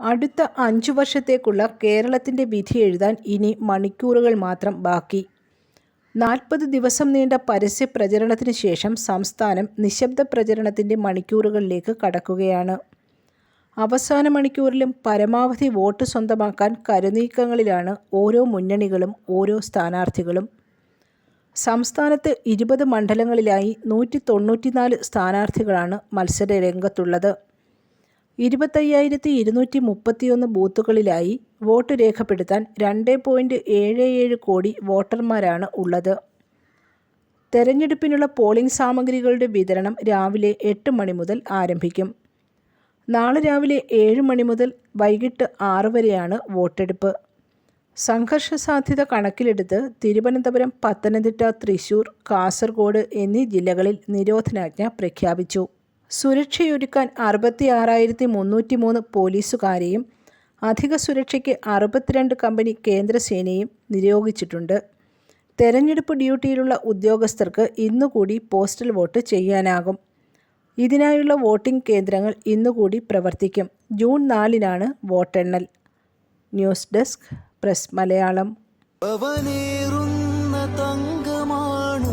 അടുത്ത അഞ്ചു വർഷത്തേക്കുള്ള കേരളത്തിന്റെ വിധി എഴുതാൻ ഇനി മണിക്കൂറുകൾ മാത്രം ബാക്കി. നാൽപ്പത് ദിവസം നീണ്ട പരസ്യ പ്രചരണത്തിന് ശേഷം സംസ്ഥാനം നിശബ്ദ പ്രചരണത്തിന്റെ മണിക്കൂറുകളിലേക്ക് കടക്കുകയാണ്. അവസാന മണിക്കൂറിലും പരമാവധി വോട്ട് സ്വന്തമാക്കാൻ കരുനീക്കങ്ങളിലാണ് ഓരോ മുന്നണികളും ഓരോ സ്ഥാനാർത്ഥികളും. സംസ്ഥാനത്ത് ഇരുപത് മണ്ഡലങ്ങളിലായി നൂറ്റി നൂറ്റിതൊണ്ണൂറ്റിനാല് സ്ഥാനാർത്ഥികളാണ് മത്സരരംഗത്തുള്ളത്. ഇരുപത്തയ്യായിരത്തി ഇരുന്നൂറ്റി മുപ്പത്തിയൊന്ന് ബൂത്തുകളിലായി വോട്ട് രേഖപ്പെടുത്താൻ രണ്ട് പോയിന്റ് ഏഴ് ഏഴ് കോടി വോട്ടർമാരാണ് ഉള്ളത്. തെരഞ്ഞെടുപ്പിനുള്ള പോളിംഗ് സാമഗ്രികളുടെ വിതരണം രാവിലെ എട്ട് മണി മുതൽ ആരംഭിക്കും. നാളെ രാവിലെ ഏഴ് മണി മുതൽ വൈകിട്ട് ആറ് വരെയാണ് വോട്ടെടുപ്പ്. സംഘർഷ സാധ്യത കണക്കിലെടുത്ത് തിരുവനന്തപുരം, പത്തനംതിട്ട, തൃശൂർ, കാസർഗോഡ് എന്നീ ജില്ലകളിൽ നിരോധനാജ്ഞ പ്രഖ്യാപിച്ചു. സുരക്ഷയൊരുക്കാൻ അറുപത്തിയാറായിരത്തി മുന്നൂറ്റിമൂന്ന് പോലീസുകാരെയും അധിക സുരക്ഷയ്ക്ക് അറുപത്തിരണ്ട് കമ്പനി കേന്ദ്രസേനയും നിയോഗിച്ചിട്ടുണ്ട്. തെരഞ്ഞെടുപ്പ് ഡ്യൂട്ടിയിലുള്ള ഉദ്യോഗസ്ഥർക്ക് ഇന്നുകൂടി പോസ്റ്റൽ വോട്ട് ചെയ്യാനാകും. ഇതിനായുള്ള വോട്ടിംഗ് കേന്ദ്രങ്ങൾ ഇന്നുകൂടി പ്രവർത്തിക്കും. ജൂൺ നാലിനാണ് വോട്ടെണ്ണൽ. News desk press Malayalam തങ്കമാണു